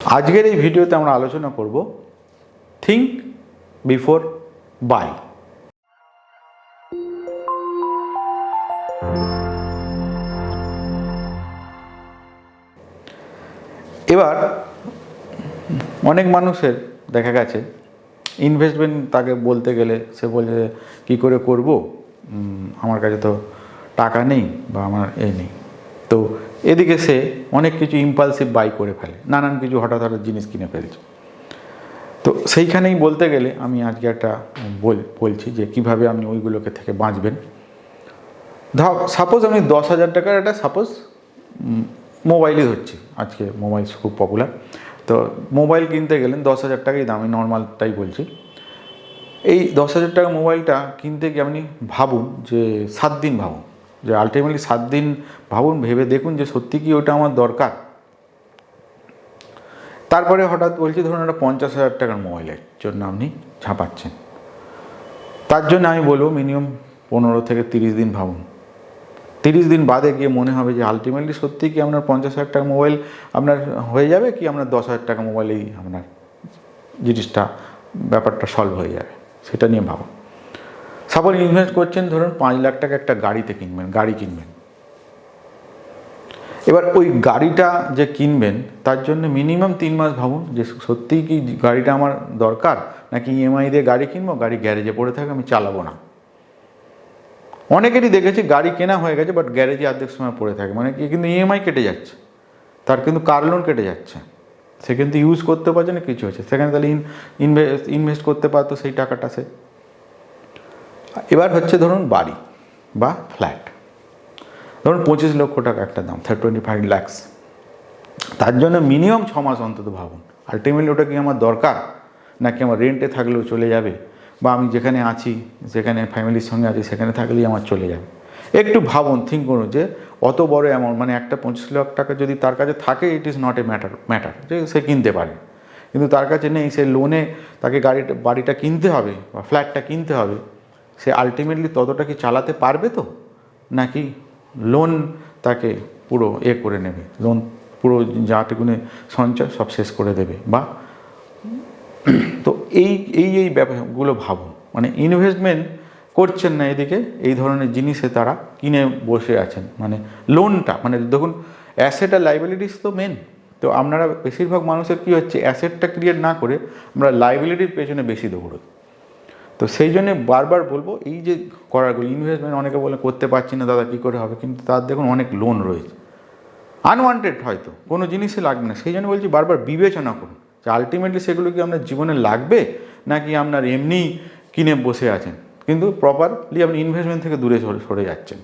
আজকের এই ভিডিওতে আমরা আলোচনা করব থিঙ্ক বিফোর বাই এবার অনেক মানুষের দেখা গেছে ইনভেস্টমেন্ট তাকে বলতে গেলে সে বলে কি করে করব? আমার কাছে তো টাকা নেই বা আমার এ নেই। তো এদিকে সে অনেক কিছু ইম্পালসিভ বাই করে ফেলে, নানান কিছু হঠাৎ হঠাৎ জিনিস কিনে ফেলছে। তো সেইখানেই বলতে গেলে আমি আজকে একটা বল, বলছি যে কীভাবে আপনি ওইগুলোকে থেকে বাঁচবেন। ধর সাপোজ আমি দশ হাজার টাকার একটা সাপোজ মোবাইলই ধরছি, আজকে মোবাইল খুব পপুলার তো মোবাইল কিনতে গেলেন দশ হাজার টাকাই দাম, আমি নর্মালটাই বলছি। এই দশ হাজার টাকা মোবাইলটা কিনতে গিয়ে আপনি ভাবুন যে সাত দিন ভাবুন। যে আলটিমেটলি সাত দিন ভাবুন, ভেবে দেখুন যে সত্যি কি ওটা আমার দরকার। তারপরে হঠাৎ বলছি, ধরুন একটা পঞ্চাশ হাজার টাকার মোবাইলের জন্য আপনি ছাপাচ্ছেন। তার জন্য আমি বলব মিনিমাম পনেরো থেকে তিরিশ দিন ভাবুন। তিরিশ দিন বাদে গিয়ে মনে হবে যে আলটিমেটলি সত্যি কি আপনার পঞ্চাশ হাজার টাকা মোবাইল আপনার হয়ে যাবে কি আপনার দশ হাজার টাকা মোবাইলেই আপনার জিনিসটা, ব্যাপারটা সলভ হয়ে যাবে। সেটা নিয়ে ভাবুন। সাপোজ ইনভেস্ট করছেন, ধরুন পাঁচ লাখ টাকা একটা গাড়িতে কিনবেন, গাড়ি কিনবেন। এবার ওই গাড়িটা যে কিনবেন, তার জন্য মিনিমাম তিন মাস ভাবুন যে সত্যিই কি গাড়িটা আমার দরকার, নাকি ইএমআই দিয়ে গাড়ি কিনবো, গাড়ি গ্যারেজে পড়ে থাকে, আমি চালাবো না। অনেকেরই দেখেছি গাড়ি কেনা হয়ে গেছে বাট গ্যারেজে অর্ধেক সময় পড়ে থাকে। মানে কি, কিন্তু ইএমআই কেটে যাচ্ছে। তার কিন্তু কার লোন কেটে যাচ্ছে। সে কিন্তু ইউজ করতে পারছে না, কিছু হচ্ছে। সেখানে তাহলে ইনভেস্ট ইনভেস্ট করতে পারতো সেই টাকাটা সে। এবার হচ্ছে ধরুন বাড়ি বা ফ্ল্যাট। ধরুন পঁচিশ লক্ষ টাকা একটা দাম থার্টি টোয়েন্টি ফাইভ ল্যাক্স তার জন্য মিনিমাম ছ মাস অন্তত ভাবুন। আলটিমেটলি ওটা কি আমার দরকার? নাকি আমার রেন্টে থাকলেও চলে যাবে? বা আমি যেখানে আছি, যেখানে ফ্যামিলির সঙ্গে আছি, সেখানে থাকলেই আমার চলে যাবে। একটু ভাবুন থিঙ্ক করুন যে অত বড় অ্যামাউন্ট মানে একটা পঁচিশ লাখ টাকা যদি তার কাছে থাকে it is not a matter matter যে সে কিনতে পারে। কিন্তু তার কাছে নেই, সে লোনে তাকে গাড়িটা, বাড়িটা কিনতে হবে বা ফ্ল্যাটটা কিনতে হবে। সে আলটিমেটলি ততটা কি চালাতে পারবে তো? নাকি লোন তাকে পুরো এ করে নেবে? লোন পুরো যাটুকুনে সঞ্চয় সব শেষ করে দেবে, বা? তো এই এই এই ব্যাপারগুলো ভাবুন। মানে ইনভেস্টমেন্ট করছেন না এদিকে, এই ধরনের জিনিসে তারা কিনে বসে আছেন। মানে লোনটা মানে দেখুন অ্যাসেট আর লাইবিলিটিস তো মেন তো আপনারা বেশিরভাগ মানুষের কী হচ্ছে অ্যাসেটটা ক্রিয়েট না করে আমরা লাইবিলিটির পেছনে বেশি দৌড়ই। তো সেই জন্যে বারবার বলব, এই যে করাগুলো ইনভেস্টমেন্ট অনেকে বলে করতে পারছি না, দাদা কী করে হবে? কিন্তু তার দেখুন অনেক লোন রয়েছে। আনওয়ান্টেড হয়তো, কোনো জিনিসই লাগবে না। সেই জন্য বলছি বারবার বিবেচনা করুন যে আলটিমেটলি সেগুলো কি আপনার জীবনে লাগবে, নাকি আপনার এমনি কিনে বসে আছেন? কিন্তু প্রপারলি আপনি ইনভেস্টমেন্ট থেকে দূরে সরে সরে যাচ্ছেন।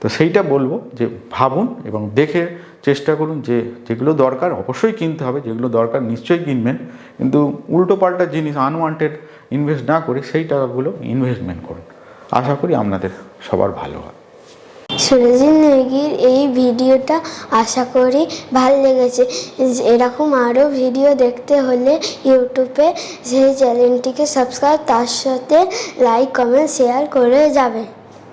তো সেইটা বলব যে ভাবুন এবং দেখে চেষ্টা করুন যে যেগুলো দরকার অবশ্যই কিনতে হবে, যেগুলো দরকার নিশ্চয়ই কিনবেন। কিন্তু উল্টো পাল্টা জিনিস আনওয়ান্টেড ইনভেস্ট না করে সেই টাকাগুলো ইনভেস্টমেন্ট করুন। আশা করি আপনাদের সবার ভালো হয়। সুরজিৎ নেগির এই ভিডিওটা আশা করি ভালো লেগেছে। এরকম আরও ভিডিও দেখতে হলে ইউটিউবে সেই চ্যানেলটিকে সাবস্ক্রাইব তার সাথে লাইক কমেন্ট শেয়ার করে যাবে